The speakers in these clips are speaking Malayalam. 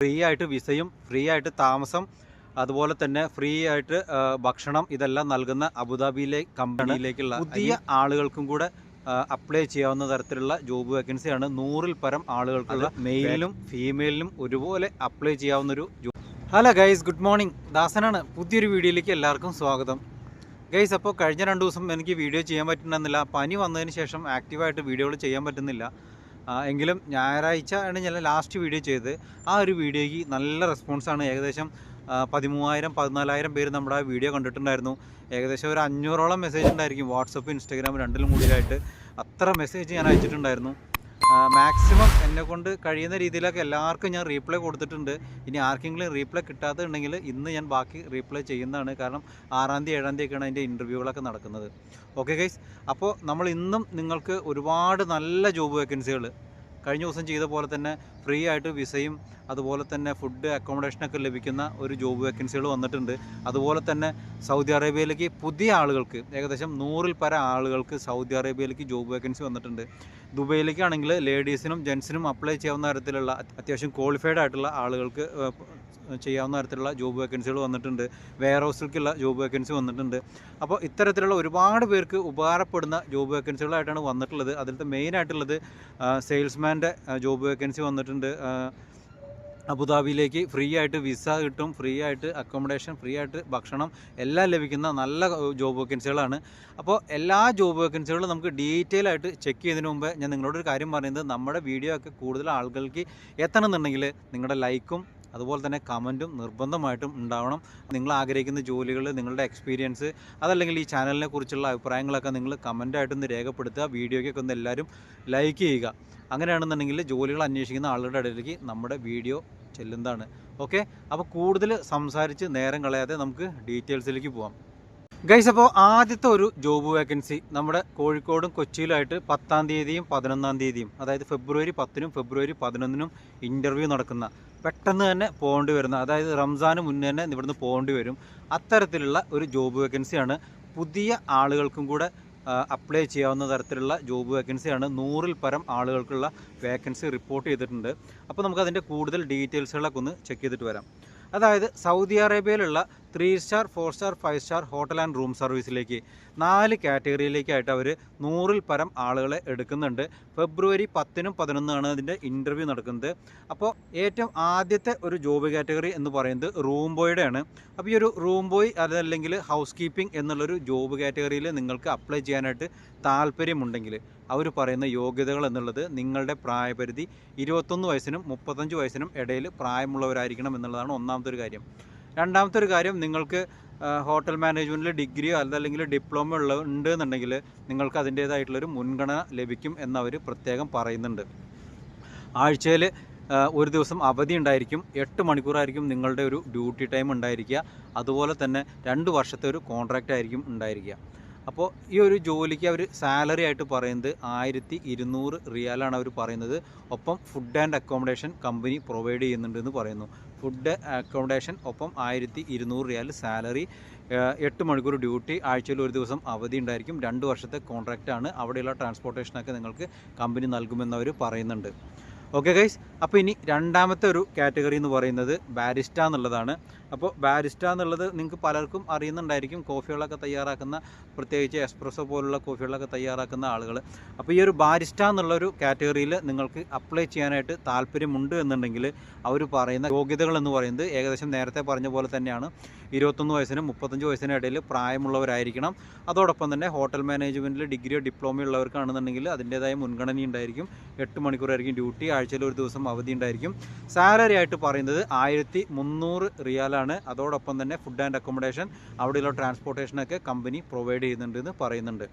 ഫ്രീ ആയിട്ട് വിസയും ഫ്രീ ആയിട്ട് താമസം അതുപോലെ തന്നെ ഫ്രീ ആയിട്ട് ഭക്ഷണം ഇതെല്ലാം നൽകുന്ന അബുദാബിയിലെ കമ്പനിയിലേക്കുള്ള പുതിയ ആളുകൾക്കും കൂടെ അപ്ലൈ ചെയ്യാവുന്ന തരത്തിലുള്ള ജോബ് വേക്കൻസിയാണ് നൂറിൽ പരം ആളുകൾക്കുള്ള മെയിലും ഫീമെയിലിനും ഒരുപോലെ അപ്ലൈ ചെയ്യാവുന്ന ഒരു job hello guys good morning. ദാസനാണ്. പുതിയൊരു വീഡിയോയിലേക്ക് എല്ലാവർക്കും സ്വാഗതം. ഗൈസ് അപ്പോൾ കഴിഞ്ഞ രണ്ട് ദിവസം എനിക്ക് വീഡിയോ ചെയ്യാൻ പറ്റുന്നില്ല പനി വന്നതിന് ശേഷം ആക്റ്റീവായിട്ട് വീഡിയോകൾ ചെയ്യാൻ പറ്റുന്നില്ല. എങ്കിലും ഞായറാഴ്ച ആണ് ഞാൻ ലാസ്റ്റ് വീഡിയോ ചെയ്തത്. ആ ഒരു വീഡിയോയ്ക്ക് നല്ല റെസ്പോൺസാണ് ഏകദേശം പതിമൂവായിരം പതിനാലായിരം പേര് നമ്മുടെ ആ വീഡിയോ കണ്ടിട്ടുണ്ടായിരുന്നു. ഏകദേശം ഒരു അഞ്ഞൂറോളം മെസ്സേജ് ഉണ്ടായിരിക്കും. വാട്സപ്പ് ഇൻസ്റ്റാഗ്രാം രണ്ടിലും കൂടിയായിട്ട് അത്ര മെസ്സേജ് ഞാൻ അയച്ചിട്ടുണ്ടായിരുന്നു. മാക്സിമം എന്നെ കൊണ്ട് കഴിയുന്ന രീതിയിലൊക്കെ എല്ലാവർക്കും ഞാൻ റീപ്ലൈ കൊടുത്തിട്ടുണ്ട്. ഇനി ആർക്കെങ്കിലും റീപ്ലൈ കിട്ടാത്തതുണ്ടെങ്കിൽ ഇന്ന് ഞാൻ ബാക്കി റീപ്ലൈ ചെയ്യുന്നതാണ്. കാരണം ആറാം തീയതി ഏഴാം തീയതിയൊക്കെയാണ് അതിന്റെ ഇന്റർവ്യൂകളൊക്കെ നടക്കുന്നത്. ഓക്കെ ഗൈസ് അപ്പോൾ നമ്മൾ ഇന്നും നിങ്ങൾക്ക് ഒരുപാട് നല്ല ജോബ് വേക്കൻസികൾ കഴിഞ്ഞ ദിവസം ചെയ്ത പോലെ തന്നെ ഫ്രീ ആയിട്ട് വിസയും അതുപോലെ തന്നെ ഫുഡ് അക്കോമഡേഷനൊക്കെ ലഭിക്കുന്ന ഒരു ജോബ് വേക്കൻസികൾ വന്നിട്ടുണ്ട്. അതുപോലെ തന്നെ സൗദി അറേബ്യയിലേക്ക് പുതിയ ആളുകൾക്ക് ഏകദേശം നൂറിൽ പര ആളുകൾക്ക് സൗദി അറേബ്യയിലേക്ക് ജോബ് വേക്കൻസി വന്നിട്ടുണ്ട്. ദുബൈയിലേക്കാണെങ്കിൽ ലേഡീസിനും ജെൻസിനും അപ്ലൈ ചെയ്യാവുന്ന തരത്തിലുള്ള അത്യാവശ്യം ക്വാളിഫൈഡ് ആയിട്ടുള്ള ആളുകൾക്ക് ചെയ്യാവുന്ന തരത്തിലുള്ള ജോബ് വേക്കൻസികൾ വന്നിട്ടുണ്ട്. വെയർ ഹൗസിലേക്കുള്ള ജോബ് വേക്കൻസി വന്നിട്ടുണ്ട്. അപ്പോൾ ഇത്തരത്തിലുള്ള ഒരുപാട് പേർക്ക് ഉപകാരപ്പെടുന്ന ജോബ് വേക്കൻസികളായിട്ടാണ് വന്നിട്ടുള്ളത്. അതിലത്തെ മെയിനായിട്ടുള്ളത് സെയിൽസ്മാന്റെ ജോബ് വേക്കൻസി വന്നിട്ടുണ്ട്. അബുദാബിയിലേക്ക് ഫ്രീ ആയിട്ട് വിസ കിട്ടും ഫ്രീ ആയിട്ട് അക്കോമഡേഷൻ ഫ്രീ ആയിട്ട് ഭക്ഷണം എല്ലാം ലഭിക്കുന്ന നല്ല ജോബ് വേക്കൻസികളാണ് അപ്പോൾ എല്ലാ ജോബ് വേക്കൻസികളും നമുക്ക് ഡീറ്റെയിൽ ആയിട്ട് ചെക്ക് ചെയ്തതിന് മുമ്പേ ഞാൻ നിങ്ങളോടൊരു കാര്യം പറയുന്നത്. നമ്മുടെ വീഡിയോ ഒക്കെ കൂടുതൽ ആളുകൾക്ക് എത്തണമെന്നുണ്ടെങ്കിൽ നിങ്ങളുടെ ലൈക്കും അതുപോലെ തന്നെ കമന്റും നിർബന്ധമായിട്ടും ഉണ്ടാവണം. നിങ്ങൾ ആഗ്രഹിക്കുന്ന ജോലികൾ നിങ്ങളുടെ എക്സ്പീരിയൻസ് അതല്ലെങ്കിൽ ഈ ചാനലിനെ കുറിച്ചുള്ള അഭിപ്രായങ്ങളൊക്കെ നിങ്ങൾ കമന്റായിട്ടൊന്ന് രേഖപ്പെടുത്തുക. വീഡിയോയ്ക്കൊക്കെ ഒന്ന് എല്ലാവരും ലൈക്ക് ചെയ്യുക. അങ്ങനെയാണെന്നുണ്ടെങ്കിൽ ജോലികൾ അന്വേഷിക്കുന്ന ആളുകളുടെ ഇടയിലേക്ക് നമ്മുടെ വീഡിയോ ചെല്ലുന്നതാണ്. ഓക്കെ? അപ്പോൾ കൂടുതൽ സംസാരിച്ച് നേരം കളയാതെ നമുക്ക് ഡീറ്റെയിൽസിലേക്ക് പോവാം. ഗൈസ് അപ്പോൾ ആദ്യത്തെ ഒരു ജോബ് വേക്കൻസി നമ്മുടെ കോഴിക്കോടും കൊച്ചിയിലായിട്ട് പത്താം തീയതിയും പതിനൊന്നാം തീയതിയും അതായത് ഫെബ്രുവരി പത്തിനും ഫെബ്രുവരി പതിനൊന്നിനും ഇന്റർവ്യൂ നടക്കുന്ന പെട്ടെന്ന് തന്നെ പോകേണ്ടി വരുന്ന അതായത് റംസാന് മുന്നേ തന്നെ ഇവിടുന്ന് പോകേണ്ടി വരും. അത്തരത്തിലുള്ള ഒരു ജോബ് വേക്കൻസിയാണ് പുതിയ ആളുകൾക്കും കൂടെ അപ്ലൈ ചെയ്യാവുന്ന തരത്തിലുള്ള ജോബ് വേക്കൻസിയാണ് നൂറിൽ പരം ആളുകൾക്കുള്ള വേക്കൻസി റിപ്പോർട്ട് ചെയ്തിട്ടുണ്ട്. അപ്പോൾ നമുക്ക് അതിന്റെ കൂടുതൽ ഡീറ്റെയിൽസുകളൊക്കെ ഒന്ന് ചെക്ക് ചെയ്തിട്ട് വരാം. അതായത് Saudi അറേബ്യയിലുള്ള three star four star five star hotel and room സർവീസിലേക്ക്. നാല് കാറ്റഗറിയിലേക്കായിട്ട് അവർ നൂറിൽ പരം ആളുകളെ എടുക്കുന്നുണ്ട്. ഫെബ്രുവരി പത്തിനും പതിനൊന്നാണ് അതിന്റെ ഇന്റർവ്യൂ നടക്കുന്നത്. അപ്പോൾ ഏറ്റവും ആദ്യത്തെ ഒരു ജോബ് കാറ്റഗറി എന്ന് പറയുന്നത് റൂം ബോയുടെയാണ് അപ്പോൾ ഈ ഒരു റൂം ബോയ് അതല്ലെങ്കിൽ ഹൗസ് കീപ്പിംഗ് എന്നുള്ളൊരു ജോബ് കാറ്റഗറിയിൽ നിങ്ങൾക്ക് അപ്ലൈ ചെയ്യാനായിട്ട് താല്പര്യമുണ്ടെങ്കിൽ അവർ പറയുന്ന യോഗ്യതകൾ എന്നുള്ളത് നിങ്ങളുടെ പ്രായപരിധി ഇരുപത്തൊന്ന് വയസ്സിനും മുപ്പത്തഞ്ച് വയസ്സിനും ഇടയിൽ പ്രായമുള്ളവരായിരിക്കണം എന്നുള്ളതാണ് ഒന്നാമത്തെ ഒരു കാര്യം. രണ്ടാമത്തെ ഒരു കാര്യം നിങ്ങൾക്ക് ഹോട്ടൽ മാനേജ്മെന്റിൽ ഡിഗ്രിയോ അല്ലെങ്കിൽ ഡിപ്ലോമ ഉള്ള ഉണ്ട് എന്നുണ്ടെങ്കിൽ നിങ്ങൾക്ക് അതിന്റേതായിട്ടുള്ളൊരു മുൻഗണന ലഭിക്കും എന്നവർ പ്രത്യേകം പറയുന്നുണ്ട്. ആഴ്ചയിൽ ഒരു ദിവസം അവധി ഉണ്ടായിരിക്കും എട്ട് മണിക്കൂറായിരിക്കും നിങ്ങളുടെ ഒരു ഡ്യൂട്ടി ടൈം ഉണ്ടായിരിക്കുക. അതുപോലെ തന്നെ രണ്ട് വർഷത്തെ ഒരു കോൺട്രാക്റ്റ് ആയിരിക്കും ഉണ്ടായിരിക്കുക. അപ്പോൾ ഈ ഒരു ജോലിക്ക് അവർ സാലറി ആയിട്ട് പറയുന്നത് ആയിരത്തി ഇരുന്നൂറ് റിയാലാണ് അവർ പറയുന്നത്. ഒപ്പം food and accommodation company provide ചെയ്യുന്നുണ്ടെന്ന് പറയുന്നു. ഫുഡ് അക്കോമഡേഷൻ ഒപ്പം ആയിരത്തി ഇരുന്നൂറ് റിയാൽ സാലറി എട്ട് മണിക്കൂർ ഡ്യൂട്ടി ആഴ്ചയിൽ ഒരു ദിവസം അവധി ഉണ്ടായിരിക്കും. രണ്ട് വർഷത്തെ കോൺട്രാക്റ്റാണ് അവിടെയുള്ള ട്രാൻസ്പോർട്ടേഷനൊക്കെ നിങ്ങൾക്ക് കമ്പനി നൽകുമെന്ന് അവർ പറയുന്നുണ്ട്. ഓക്കെ ഗൈസ് അപ്പോൾ ഇനി രണ്ടാമത്തെ ഒരു കാറ്റഗറി എന്ന് പറയുന്നത് ബാരിസ്റ്റ എന്നുള്ളതാണ്. അപ്പോൾ ബാരിസ്റ്റ എന്നുള്ളത് നിങ്ങൾക്ക് പലർക്കും അറിയുന്നുണ്ടായിരിക്കും. കോഫികളൊക്കെ തയ്യാറാക്കുന്ന പ്രത്യേകിച്ച് എസ്പ്രസോ പോലുള്ള കോഫികളൊക്കെ തയ്യാറാക്കുന്ന ആളുകൾ. അപ്പോൾ ഈ ഒരു ബാരിസ്റ്റ എന്നുള്ളൊരു കാറ്റഗറിയിൽ നിങ്ങൾക്ക് അപ്ലൈ ചെയ്യാനായിട്ട് താല്പര്യമുണ്ട് എന്നുണ്ടെങ്കിൽ അവർ പറയുന്ന യോഗ്യതകൾ എന്ന് പറയുന്നത് ഏകദേശം നേരത്തെ പറഞ്ഞ പോലെ തന്നെയാണ്. ഇരുപത്തൊന്ന് വയസ്സിനും മുപ്പത്തഞ്ച് വയസ്സിനും ഇടയിൽ പ്രായമുള്ളവരായിരിക്കണം. അതോടൊപ്പം തന്നെ ഹോട്ടൽ മാനേജ്മെന്റിൽ ഡിഗ്രിയോ ഡിപ്ലോമയോ ഉള്ളവർക്കാണെന്നുണ്ടെങ്കിൽ അതിന്റേതായ മുൻഗണന ഉണ്ടായിരിക്കും. എട്ട് മണിക്കൂറായിരിക്കും ഡ്യൂട്ടി ആഴ്ചയിൽ ഒരു ദിവസം അവധി ഉണ്ടായിരിക്കും. സാലറി ആയിട്ട് പറയുന്നത് ആയിരത്തി മുന്നൂറ് റിയാലാണ്. അതോടൊപ്പം തന്നെ ഫുഡ് ആൻഡ് അക്കോമഡേഷൻ അവിടെയുള്ള ട്രാൻസ്പോർട്ടേഷനൊക്കെ കമ്പനി പ്രൊവൈഡ് ചെയ്യുന്നുണ്ട് എന്ന് പറയുന്നുണ്ട്.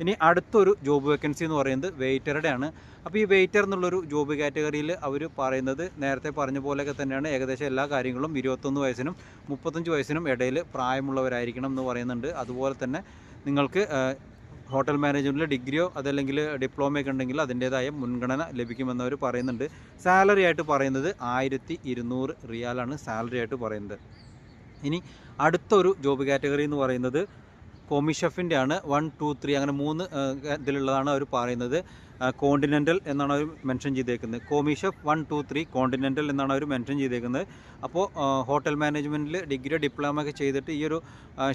ഇനി അടുത്തൊരു ജോബ് വേക്കൻസി എന്ന് പറയുന്നത് വെയിറ്ററുടെ ആണ് അപ്പോൾ ഈ വെയിറ്റർ എന്നുള്ളൊരു ജോബ് കാറ്റഗറിയിൽ അവർ പറയുന്നത് നേരത്തെ പറഞ്ഞ പോലെയൊക്കെ തന്നെയാണ്. ഏകദേശം എല്ലാ കാര്യങ്ങളും ഇരുപത്തൊന്ന് വയസ്സിനും മുപ്പത്തഞ്ച് വയസ്സിനും ഇടയിൽ പ്രായമുള്ളവരായിരിക്കണം എന്ന് പറയുന്നുണ്ട്. അതുപോലെ തന്നെ നിങ്ങൾക്ക് ഹോട്ടൽ മാനേജ്മെന്റിൽ ഡിഗ്രിയോ അതല്ലെങ്കിൽ ഡിപ്ലോമയൊക്കെ ഉണ്ടെങ്കിൽ അതിന്റേതായ മുൻഗണന ലഭിക്കുമെന്നവർ പറയുന്നുണ്ട്. സാലറി ആയിട്ട് പറയുന്നത് ആയിരത്തി ഇരുന്നൂറ് റിയാലാണ് സാലറി ആയിട്ട് പറയുന്നത്. ഇനി അടുത്തൊരു ജോബ് കാറ്റഗറി എന്ന് പറയുന്നത് കോമി ഷെഫിന്റെ ആണ് വൺ ടു ത്രീ അങ്ങനെ മൂന്ന് ഇതിലുള്ളതാണ് അവർ പറയുന്നത്. കോണ്ടിനെന്റൽ എന്നാണ് അവർ മെൻഷൻ ചെയ്തേക്കുന്നത്. Commis chef one two three continental എന്നാണ് അവർ മെൻഷൻ ചെയ്തേക്കുന്നത്. അപ്പോൾ ഹോട്ടൽ മാനേജ്മെന്റിൽ ഡിഗ്രി ഡിപ്ലോമ ഒക്കെ ചെയ്തിട്ട് ഈ ഒരു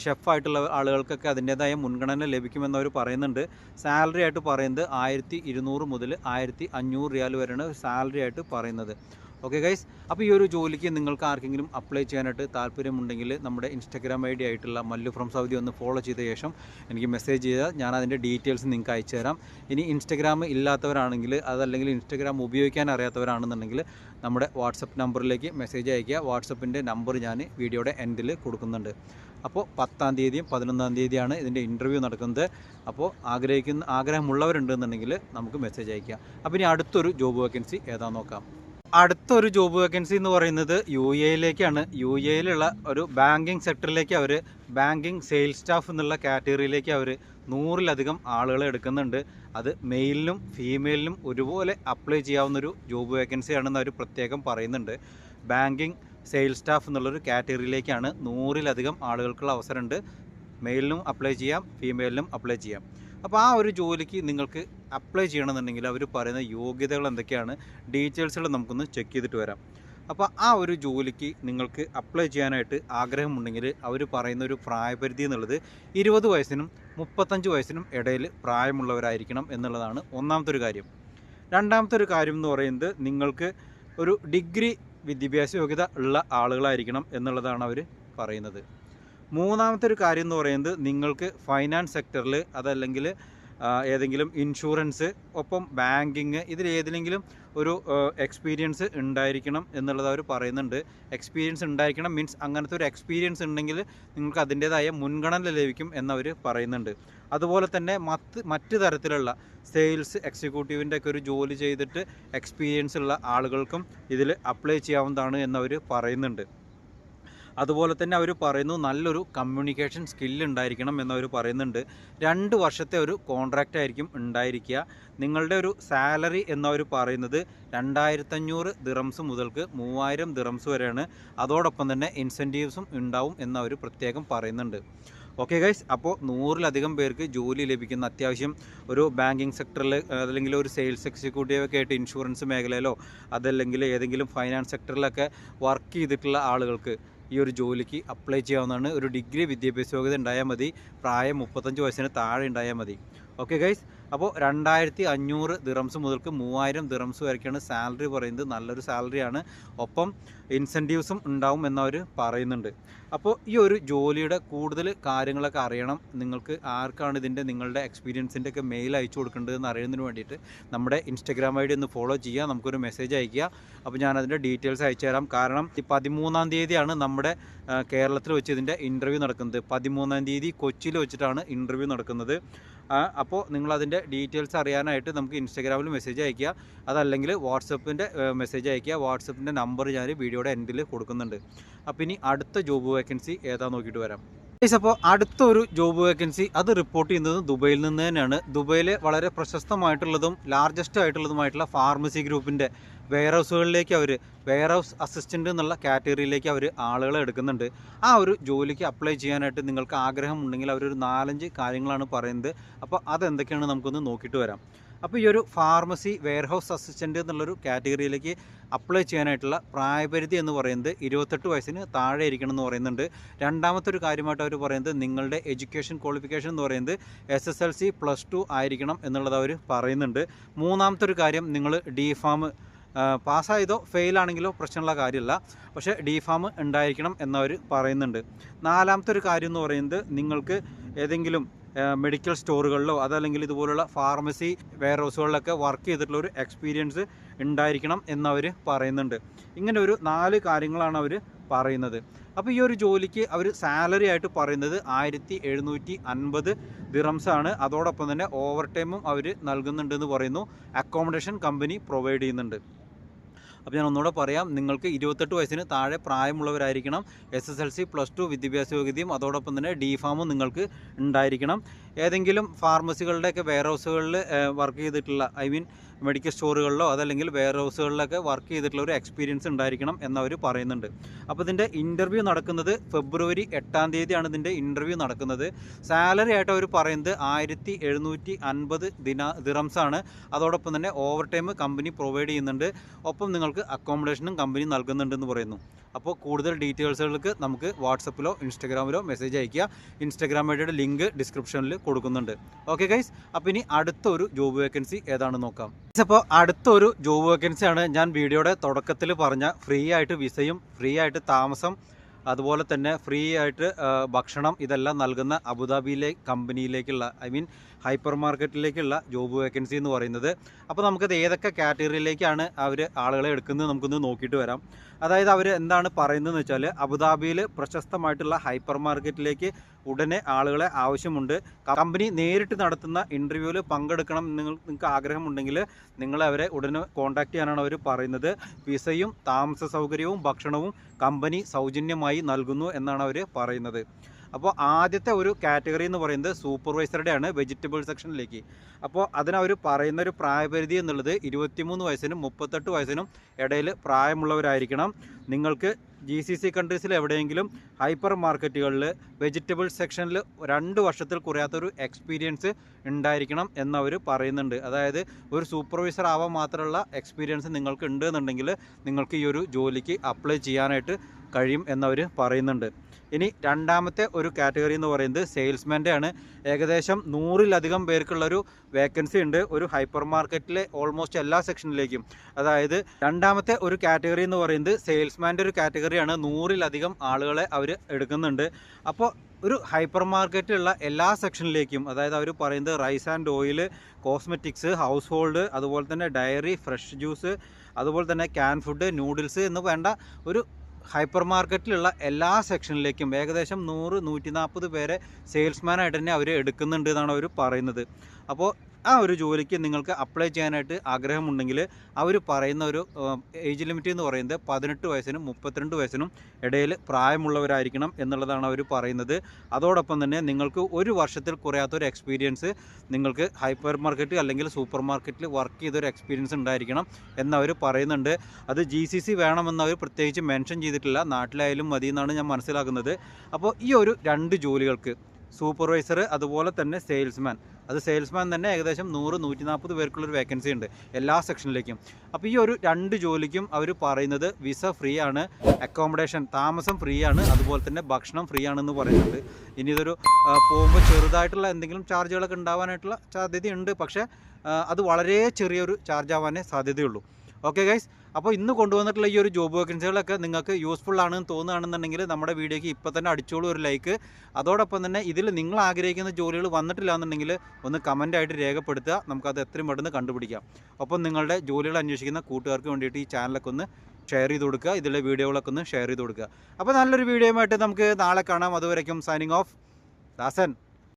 ഷെഫായിട്ടുള്ള ആളുകൾക്കൊക്കെ അതിന്റേതായ മുൻഗണന ലഭിക്കുമെന്ന് അവർ പറയുന്നുണ്ട്. സാലറി ആയിട്ട് പറയുന്നത് ആയിരത്തി മുതൽ ആയിരത്തി അഞ്ഞൂറ് റിയാൽ വരെയാണ് സാലറി ആയിട്ട് പറയുന്നത്. ഓക്കെ ഗൈസ് അപ്പോൾ ഈ ഒരു ജോലിക്ക് നിങ്ങൾക്ക് ആർക്കെങ്കിലും അപ്ലൈ ചെയ്യാനായിട്ട് താല്പര്യമുണ്ടെങ്കിൽ നമ്മുടെ ഇൻസ്റ്റാഗ്രാം ഐ ഡി ആയിട്ടുള്ള മല്ലു ഫ്രം സൗദി ഒന്ന് ഫോളോ ചെയ്ത ശേഷം എനിക്ക് മെസ്സേജ് ചെയ്താൽ ഞാൻ അതിന്റെ ഡീറ്റെയിൽസ് നിങ്ങൾക്ക് അയച്ചു തരാം. ഇനി ഇൻസ്റ്റാഗ്രാം ഇല്ലാത്തവരാണെങ്കിൽ അതല്ലെങ്കിൽ ഇൻസ്റ്റാഗ്രാം ഉപയോഗിക്കാൻ അറിയാത്തവരാണെന്നുണ്ടെങ്കിൽ നമ്മുടെ വാട്സപ്പ് നമ്പറിലേക്ക് മെസ്സേജ് അയക്കുക വാട്സപ്പിന്റെ നമ്പർ ഞാൻ വീഡിയോയുടെ എൻഡിൽ കൊടുക്കുന്നുണ്ട്. അപ്പോൾ പത്താം തീയതിയും പതിനൊന്നാം തീയതിയാണ് ഇതിന്റെ ഇന്റർവ്യൂ നടക്കുന്നത്. അപ്പോൾ ആഗ്രഹിക്കുന്ന ആഗ്രഹമുള്ളവരുണ്ടെന്നുണ്ടെങ്കിൽ നമുക്ക് മെസ്സേജ് അയക്കുക അപ്പോൾ ഇനി അടുത്തൊരു ജോബ് വേക്കൻസി ഏതാണെന്ന് നോക്കാം. അടുത്തൊരു ജോബ് വേക്കൻസി എന്ന് പറയുന്നത് യു എയിലേക്കാണ്. യു എയിലുള്ള ഒരു ബാങ്കിങ് സെക്ടറിലേക്ക് അവർ ബാങ്കിങ് സെയിൽസ് സ്റ്റാഫ് എന്നുള്ള കാറ്റഗറിയിലേക്ക് അവർ നൂറിലധികം ആളുകളെ എടുക്കുന്നുണ്ട്. അത് മെയിലിനും ഫീമെയിലിനും ഒരുപോലെ അപ്ലൈ ചെയ്യാവുന്നൊരു ജോബ് വേക്കൻസിയാണെന്ന് അവർ പ്രത്യേകം പറയുന്നുണ്ട്. ബാങ്കിങ് സെയിൽസ് സ്റ്റാഫ് എന്നുള്ളൊരു കാറ്റഗറിയിലേക്കാണ് നൂറിലധികം ആളുകൾക്കുള്ള അവസരമുണ്ട്. മെയിലിനും അപ്ലൈ ചെയ്യാം ഫീമെയിലിനും അപ്ലൈ ചെയ്യാം. അപ്പോൾ ആ ഒരു ജോലിക്ക് നിങ്ങൾക്ക് അപ്ലൈ ചെയ്യണമെന്നുണ്ടെങ്കിൽ അവർ പറയുന്ന യോഗ്യതകൾ എന്തൊക്കെയാണ്? ഡീറ്റെയിൽസുകൾ നമുക്കൊന്ന് ചെക്ക് ചെയ്തിട്ട് വരാം. അപ്പോൾ ആ ഒരു ജോലിക്ക് നിങ്ങൾക്ക് അപ്ലൈ ചെയ്യാനായിട്ട് ആഗ്രഹമുണ്ടെങ്കിൽ അവർ പറയുന്ന ഒരു പ്രായപരിധി എന്നുള്ളത് ഇരുപത് വയസ്സിനും മുപ്പത്തഞ്ച് വയസ്സിനും ഇടയിൽ പ്രായമുള്ളവരായിരിക്കണം എന്നുള്ളതാണ് ഒന്നാമത്തെ ഒരു കാര്യം. രണ്ടാമത്തെ ഒരു കാര്യം എന്ന് പറയുന്നത് നിങ്ങൾക്ക് ഒരു ഡിഗ്രി വിദ്യാഭ്യാസ യോഗ്യത ഉള്ള ആളുകളായിരിക്കണം എന്നുള്ളതാണ് അവർ പറയുന്നത്. മൂന്നാമത്തെ ഒരു കാര്യം എന്ന് പറയുന്നത് നിങ്ങൾക്ക് ഫൈനാൻസ് സെക്ടറിൽ അതല്ലെങ്കിൽ ഏതെങ്കിലും ഇൻഷുറൻസ് ഒപ്പം ബാങ്കിങ് ഇതിൽ ഏതിലെങ്കിലും ഒരു എക്സ്പീരിയൻസ് ഉണ്ടായിരിക്കണം എന്നുള്ളത് അവർ പറയുന്നുണ്ട്. എക്സ്പീരിയൻസ് ഉണ്ടായിരിക്കണം മീൻസ് അങ്ങനത്തെ ഒരു എക്സ്പീരിയൻസ് ഉണ്ടെങ്കിൽ നിങ്ങൾക്ക് അതിന്റേതായ മുൻഗണന ലഭിക്കും എന്നവർ പറയുന്നുണ്ട്. അതുപോലെ തന്നെ മറ്റ് മറ്റ് തരത്തിലുള്ള സെയിൽസ് എക്സിക്യൂട്ടീവിന്റെ ഒക്കെ ഒരു ജോലി ചെയ്തിട്ട് എക്സ്പീരിയൻസ് ഉള്ള ആളുകൾക്കും ഇതിൽ അപ്ലൈ ചെയ്യാവുന്നതാണ് എന്നവർ പറയുന്നുണ്ട്. അതുപോലെ തന്നെ അവർ പറയുന്നു നല്ലൊരു കമ്മ്യൂണിക്കേഷൻ സ്കില്ല് ഉണ്ടായിരിക്കണം എന്നവർ പറയുന്നുണ്ട്. രണ്ട് വർഷത്തെ ഒരു കോൺട്രാക്റ്റ് ആയിരിക്കും ഉണ്ടായിരിക്കുക. നിങ്ങളുടെ ഒരു സാലറി എന്നവർ പറയുന്നത് രണ്ടായിരത്തഞ്ഞൂറ് ദിറംസ് മുതൽക്ക് മൂവായിരം ദിറംസ് വരെയാണ്. അതോടൊപ്പം തന്നെ ഇൻസെന്റീവ്സും ഉണ്ടാവും എന്നവർ പ്രത്യേകം പറയുന്നുണ്ട്. ഓക്കെ ഗൈസ് അപ്പോൾ നൂറിലധികം പേർക്ക് ജോലി ലഭിക്കുന്ന അത്യാവശ്യം ഒരു ബാങ്കിങ് സെക്ടറിൽ അല്ലെങ്കിൽ ഒരു സെയിൽസ് എക്സിക്യൂട്ടീവ് ഒക്കെ ആയിട്ട് ഇൻഷുറൻസ് മേഖലയിലോ അതല്ലെങ്കിൽ ഏതെങ്കിലും ഫൈനാൻസ് സെക്ടറിലൊക്കെ വർക്ക് ചെയ്തിട്ടുള്ള ആളുകൾക്ക് ഈ ഒരു ജോലിക്ക് അപ്ലൈ ചെയ്യാവുന്നതാണ്. ഒരു ഡിഗ്രി വിദ്യാഭ്യാസ യോഗ്യത ഉണ്ടായാൽ മതി. പ്രായം മുപ്പത്തഞ്ച് വയസ്സിന് താഴെ ഉണ്ടായാൽ മതി. ഓക്കെ ഗൈസ് അപ്പോൾ രണ്ടായിരത്തി അഞ്ഞൂറ് ദിറംസ് മുതൽക്ക് മൂവായിരം ദിറംസ് വരെയൊക്കെയാണ് സാലറി പറയുന്നത്. നല്ലൊരു സാലറിയാണ് ഒപ്പം ഇൻസെന്റീവ്സും ഉണ്ടാവും എന്നവർ പറയുന്നുണ്ട്. അപ്പോൾ ഈ ഒരു ജോലിയുടെ കൂടുതൽ കാര്യങ്ങളൊക്കെ അറിയണം. നിങ്ങൾക്ക് ആർക്കാണ് ഇതിന്റെ നിങ്ങളുടെ എക്സ്പീരിയൻസിന്റെ ഒക്കെ മെയിൽ അയച്ചു കൊടുക്കേണ്ടതെന്ന് അറിയുന്നതിന് വേണ്ടിയിട്ട് നമ്മുടെ ഇൻസ്റ്റഗ്രാം ഐ ഡി ഒന്ന് ഫോളോ ചെയ്യുക. നമുക്കൊരു മെസ്സേജ് അയയ്ക്കുക. അപ്പോൾ ഞാൻ അതിന്റെ ഡീറ്റെയിൽസ് അയച്ചു തരാം. കാരണം ഈ പതിമൂന്നാം തീയതിയാണ് നമ്മുടെ കേരളത്തിൽ വെച്ച് ഇതിന്റെ ഇന്റർവ്യൂ നടക്കുന്നത്. പതിമൂന്നാം തീയതി കൊച്ചിയിൽ വെച്ചിട്ടാണ് ഇന്റർവ്യൂ നടക്കുന്നത്. അപ്പോൾ നിങ്ങളതിന്റെ ഡീറ്റെയിൽസ് അറിയാനായിട്ട് നമുക്ക് ഇൻസ്റ്റാഗ്രാമിൽ മെസ്സേജ് അയയ്ക്കുക. അതല്ലെങ്കിൽ വാട്സപ്പിന്റെ മെസ്സേജ് അയയ്ക്കുക. വാട്സപ്പിന്റെ നമ്പർ ഞാൻ വീഡിയോയുടെ എൻഡിൽ കൊടുക്കുന്നുണ്ട്. അപ്പോൾ ഇനി അടുത്ത ജോബ് വേക്കൻസി ഏതാ നോക്കിയിട്ട് വരാം. ഗൈസ് അപ്പോൾ അടുത്തൊരു ജോബ് വേക്കൻസി അത് റിപ്പോർട്ട് ചെയ്യുന്നത് ദുബൈയിൽ നിന്ന് തന്നെയാണ്. ദുബൈയിലെ വളരെ പ്രശസ്തമായിട്ടുള്ളതും ലാർജസ്റ്റ് ആയിട്ടുള്ളതുമായിട്ടുള്ള ഫാർമസി ഗ്രൂപ്പിന്റെ വെയർ ഹൗസുകളിലേക്ക് അവർ വെയർ ഹൗസ് അസിസ്റ്റന്റ് എന്നുള്ള കാറ്റഗറിയിലേക്ക് അവർ ആളുകളെ എടുക്കുന്നുണ്ട്. ആ ഒരു ജോലിക്ക് അപ്ലൈ ചെയ്യാനായിട്ട് നിങ്ങൾക്ക് ആഗ്രഹമുണ്ടെങ്കിൽ അവരൊരു നാലഞ്ച് കാര്യങ്ങളാണ് പറയുന്നത്. അപ്പോൾ അതെന്തൊക്കെയാണ് നമുക്കൊന്ന് നോക്കിയിട്ട് വരാം. അപ്പോൾ ഈ ഒരു ഫാർമസി വെയർഹൗസ് അസിസ്റ്റന്റ് എന്നുള്ളൊരു കാറ്റഗറിയിലേക്ക് അപ്ലൈ ചെയ്യാനായിട്ടുള്ള പ്രായപരിധി എന്ന് പറയുന്നത് ഇരുപത്തെട്ട് വയസ്സിന് താഴെ ഇരിക്കണം എന്ന് പറയുന്നുണ്ട്. രണ്ടാമത്തെ ഒരു കാര്യമായിട്ട് അവർ പറയുന്നത് നിങ്ങളുടെ എഡ്യൂക്കേഷൻ ക്വാളിഫിക്കേഷൻ എന്ന് പറയുന്നത് S S L C plus two ആയിരിക്കണം എന്നുള്ളത് അവർ പറയുന്നുണ്ട്. മൂന്നാമത്തെ ഒരു കാര്യം നിങ്ങൾ ഡി ഫാം പാസ്സായതോ ഫെയിലാണെങ്കിലോ പ്രശ്നമുള്ള കാര്യമല്ല. പക്ഷേ ഡി ഫാം ഉണ്ടായിരിക്കണം എന്നവർ പറയുന്നുണ്ട്. നാലാമത്തെ ഒരു കാര്യം എന്ന് പറയുന്നത് നിങ്ങൾക്ക് ഏതെങ്കിലും മെഡിക്കൽ സ്റ്റോറുകളിലോ അതല്ലെങ്കിൽ ഇതുപോലുള്ള ഫാർമസി വെയർ ഹൗസുകളിലൊക്കെ വർക്ക് ചെയ്തിട്ടുള്ള ഒരു എക്സ്പീരിയൻസ് ഉണ്ടായിരിക്കണം എന്നവർ പറയുന്നുണ്ട്. ഇങ്ങനെ ഒരു നാല് കാര്യങ്ങളാണ് അവർ പറയുന്നത്. അപ്പോൾ ഈ ഒരു ജോലിക്ക് അവർ സാലറി ആയിട്ട് പറയുന്നത് ആയിരത്തി എഴുന്നൂറ്റി അൻപത് ദിറംസാണ്. അതോടൊപ്പം തന്നെ ഓവർ ടൈമും അവർ നൽകുന്നുണ്ടെന്ന് പറയുന്നു. അക്കോമഡേഷൻ കമ്പനി പ്രൊവൈഡ് ചെയ്യുന്നുണ്ട്. അപ്പോൾ ഞാൻ ഒന്നുകൂടെ പറയാം. നിങ്ങൾക്ക് ഇരുപത്തെട്ട് വയസ്സിന് താഴെ പ്രായമുള്ളവരായിരിക്കണം. S S L C plus two വിദ്യാഭ്യാസ യോഗ്യതയും അതോടൊപ്പം തന്നെ ഡി ഫാമും നിങ്ങൾക്ക് ഉണ്ടായിരിക്കണം. ഏതെങ്കിലും ഫാർമസികളുടെയൊക്കെ വെയർ ഹൗസുകളിൽ വർക്ക് ചെയ്തിട്ടുള്ള ഐ മീൻ മെഡിക്കൽ സ്റ്റോറുകളിലോ അതല്ലെങ്കിൽ വെയർ ഹൗസുകളിലൊക്കെ വർക്ക് ചെയ്തിട്ടുള്ള ഒരു എക്സ്പീരിയൻസ് ഉണ്ടായിരിക്കണം എന്നവർ പറയുന്നുണ്ട്. അപ്പോൾ ഇതിന്റെ ഇന്റർവ്യൂ നടക്കുന്നത് ഫെബ്രുവരി എട്ടാം തീയതിയാണ് ഇതിന്റെ ഇന്റർവ്യൂ നടക്കുന്നത്. സാലറി ആയിട്ട് അവർ പറയുന്നത് ആയിരത്തി എഴുന്നൂറ്റി അൻപത് ദിന ദിറംസാണ് അതോടൊപ്പം തന്നെ ഓവർ ടൈം കമ്പനി പ്രൊവൈഡ് ചെയ്യുന്നുണ്ട്. ഒപ്പം നിങ്ങൾക്ക് അക്കോമഡേഷനും കമ്പനി നൽകുന്നുണ്ടെന്ന് പറയുന്നു. അപ്പോൾ കൂടുതൽ ഡീറ്റെയിൽസുകൾക്ക് നമുക്ക് വാട്സപ്പിലോ ഇൻസ്റ്റാഗ്രാമിലോ മെസ്സേജ് അയയ്ക്കുക. ഇൻസ്റ്റാഗ്രാം ഐഡിയുടെ ലിങ്ക് ഡിസ്ക്രിപ്ഷനിൽ കൊടുക്കുന്നുണ്ട്. ഓക്കെ ഗൈസ് അപ്പോൾ ഇനി അടുത്തൊരു ജോബ് വേക്കൻസി ഏതാണെന്ന് നോക്കാം. അപ്പോൾ അടുത്തൊരു ജോബ് വേക്കൻസിയാണ് ഞാൻ വീഡിയോയുടെ തുടക്കത്തിൽ പറഞ്ഞ ഫ്രീ ആയിട്ട് വിസയും ഫ്രീ ആയിട്ട് താമസം അതുപോലെ തന്നെ ഫ്രീ ആയിട്ട് ഭക്ഷണം ഇതെല്ലാം നൽകുന്ന അബുദാബിയിലെ കമ്പനിയിലേക്കുള്ള ഐ മീൻ ഹൈപ്പർ മാർക്കറ്റിലേക്കുള്ള ജോബ് വേക്കൻസി എന്ന് പറയുന്നത്. അപ്പോൾ നമുക്കത് ഏതൊക്കെ കാറ്റഗറിയിലേക്കാണ് അവർ ആളുകളെ എടുക്കുന്നത് നമുക്കൊന്ന് നോക്കിയിട്ട് വരാം. അതായത് അവർ എന്താണ് പറയുന്നതെന്ന് വെച്ചാൽ അബുദാബിയിൽ പ്രശസ്തമായിട്ടുള്ള ഹൈപ്പർ മാർക്കറ്റിലേക്ക് ഉടനെ ആളുകളെ ആവശ്യമുണ്ട്. കമ്പനി നേരിട്ട് നടത്തുന്ന ഇന്റർവ്യൂവിൽ പങ്കെടുക്കണം നിങ്ങൾ നിങ്ങൾക്ക് ആഗ്രഹമുണ്ടെങ്കിൽ നിങ്ങളെ അവരെ ഉടനെ കോൺടാക്ട് ചെയ്യാനാണ് അവർ പറയുന്നത്. വിസയും താമസ സൗകര്യവും ഭക്ഷണവും കമ്പനി സൗജന്യമായി നൽകുന്നു എന്നാണ് അവർ പറയുന്നത്. അപ്പോൾ ആദ്യത്തെ ഒരു കാറ്റഗറി എന്ന് പറയുന്നത് സൂപ്പർവൈസറുടെ ആണ് വെജിറ്റബിൾ സെക്ഷനിലേക്ക്. അപ്പോൾ അതിനവർ പറയുന്ന ഒരു പ്രായപരിധി എന്നുള്ളത് ഇരുപത്തിമൂന്ന് വയസ്സിനും മുപ്പത്തെട്ട് വയസ്സിനും ഇടയിൽ പ്രായമുള്ളവരായിരിക്കണം. നിങ്ങൾക്ക് ജി സി സി കൺട്രീസിൽ എവിടെയെങ്കിലും ഹൈപ്പർ മാർക്കറ്റുകളിൽ വെജിറ്റബിൾ സെക്ഷനിൽ രണ്ട് വർഷത്തിൽ കുറയാത്തൊരു എക്സ്പീരിയൻസ് ഉണ്ടായിരിക്കണം എന്നവർ പറയുന്നുണ്ട്. അതായത് ഒരു സൂപ്പർവൈസർ ആവാൻ മാത്രമുള്ള എക്സ്പീരിയൻസ് നിങ്ങൾക്ക് ഉണ്ട് എന്നുണ്ടെങ്കിൽ നിങ്ങൾക്ക് ഈ ഒരു ജോലിക്ക് അപ്ലൈ ചെയ്യാനായിട്ട് കഴിയും എന്നവർ പറയുന്നുണ്ട്. ഇനി രണ്ടാമത്തെ ഒരു കാറ്റഗറി എന്ന് പറയുന്നത് സെയിൽസ്മാന്റെ ആണ് ഏകദേശം നൂറിലധികം പേർക്കുള്ളൊരു വേക്കൻസി ഉണ്ട്. ഒരു ഹൈപ്പർ മാർക്കറ്റിലെ ഓൾമോസ്റ്റ് എല്ലാ സെക്ഷനിലേക്കും. അതായത് രണ്ടാമത്തെ ഒരു കാറ്റഗറി എന്ന് പറയുന്നത് സെയിൽസ്മാന്റെ ഒരു കാറ്റഗറിയാണ്. നൂറിലധികം ആളുകളെ അവർ എടുക്കുന്നുണ്ട്. അപ്പോൾ ഒരു ഹൈപ്പർ മാർക്കറ്റിലുള്ള എല്ലാ സെക്ഷനിലേക്കും അതായത് അവർ പറയുന്നത് rice and oil cosmetics household അതുപോലെ തന്നെ ഡയറി ഫ്രഷ് ജ്യൂസ് അതുപോലെ തന്നെ ക്യാൻ ഫുഡ് നൂഡിൽസ് എന്ന് വേണ്ട ഒരു ഹൈപ്പർ മാർക്കറ്റിലുള്ള എല്ലാ സെക്ഷനിലേക്കും ഏകദേശം നൂറ് നൂറ്റി നാൽപ്പത് പേരെ സെയിൽസ്മാനായിട്ട് തന്നെ അവർ എടുക്കുന്നുണ്ട് എന്നാണ് അവർ പറയുന്നത്. അപ്പോൾ ആ ഒരു ജോലിക്ക് നിങ്ങൾക്ക് അപ്ലൈ ചെയ്യാനായിട്ട് ആഗ്രഹമുണ്ടെങ്കിൽ അവർ പറയുന്ന ഒരു ഏജ് ലിമിറ്റ് എന്ന് പറയുന്നത് പതിനെട്ട് വയസ്സിനും മുപ്പത്തിരണ്ട് വയസ്സിനും ഇടയിൽ പ്രായമുള്ളവരായിരിക്കണം എന്നുള്ളതാണ് അവർ പറയുന്നത്. അതോടൊപ്പം തന്നെ നിങ്ങൾക്ക് ഒരു വർഷത്തിൽ കുറയാത്തൊരു എക്സ്പീരിയൻസ് നിങ്ങൾക്ക് ഹൈപ്പർ മാർക്കറ്റ് അല്ലെങ്കിൽ സൂപ്പർ മാർക്കറ്റിൽ വർക്ക് ചെയ്തൊരു എക്സ്പീരിയൻസ് ഉണ്ടായിരിക്കണം എന്നവർ പറയുന്നുണ്ട്. അത് ജി സി സി വേണമെന്ന് അവർ പ്രത്യേകിച്ച് മെൻഷൻ ചെയ്തിട്ടില്ല. നാട്ടിലായാലും മതി എന്നാണ് ഞാൻ മനസ്സിലാക്കുന്നത്. അപ്പോൾ ഈ ഒരു രണ്ട് ജോലികൾക്ക് സൂപ്പർവൈസർ അതുപോലെ തന്നെ സെയിൽസ്മാൻ. അത് സെയിൽസ്മാൻ തന്നെ ഏകദേശം നൂറ് നൂറ്റി നാൽപ്പത് പേർക്കുള്ളൊരു വേക്കൻസി ഉണ്ട് എല്ലാ സെക്ഷനിലേക്കും. അപ്പോൾ ഈ ഒരു രണ്ട് ജോലിക്കും അവർ പറയുന്നത് വിസ ഫ്രീ ആണ് അക്കോമഡേഷൻ താമസം ഫ്രീ ആണ് അതുപോലെ തന്നെ ഭക്ഷണം ഫ്രീ ആണെന്ന് പറയുന്നുണ്ട്. ഇനി ഇതൊരു പോകുമ്പോൾ ചെറുതായിട്ടുള്ള എന്തെങ്കിലും ചാർജുകളൊക്കെ ഉണ്ടാവാനായിട്ടുള്ള സാധ്യതയുണ്ട്. പക്ഷേ അത് വളരെ ചെറിയൊരു ചാർജ് ആവാനേ സാധ്യതയുള്ളൂ. ഓക്കെ ഗൈസ് അപ്പോൾ ഇന്ന് കൊണ്ടുവന്നിട്ടുള്ള ഈ ഒരു ജോബ് വേക്കൻസികളൊക്കെ നിങ്ങൾക്ക് യൂസ്ഫുൾ ആണെന്ന് തോന്നുകയാണെന്നുണ്ടെങ്കിൽ നമ്മുടെ വീഡിയോയ്ക്ക് ഇപ്പോൾ തന്നെ അടിച്ചോളൂ ഒരു ലൈക്ക് അതോടൊപ്പം തന്നെ ഇതിൽ നിങ്ങൾ ആഗ്രഹിക്കുന്ന ജോലികൾ വന്നിട്ടില്ല എന്നുണ്ടെങ്കിൽ ഒന്ന് കമന്റായിട്ട് രേഖപ്പെടുത്തുക. നമുക്കത് എത്രയും പെട്ടെന്ന് കണ്ടുപിടിക്കാം. ഒപ്പം നിങ്ങളുടെ ജോലികൾ അന്വേഷിക്കുന്ന കൂട്ടുകാർക്ക് വേണ്ടിയിട്ട് ഈ ചാനലൊക്കെ ഒന്ന് ഷെയർ ചെയ്ത് കൊടുക്കുക. ഇതിലെ വീഡിയോകളൊക്കെ ഒന്ന് ഷെയർ ചെയ്ത് കൊടുക്കുക. അപ്പോൾ നല്ലൊരു വീഡിയോയുമായിട്ട് നമുക്ക് നാളെ കാണാം. അതുവരയ്ക്കും സൈനിങ് ഓഫ് ദാസൻ.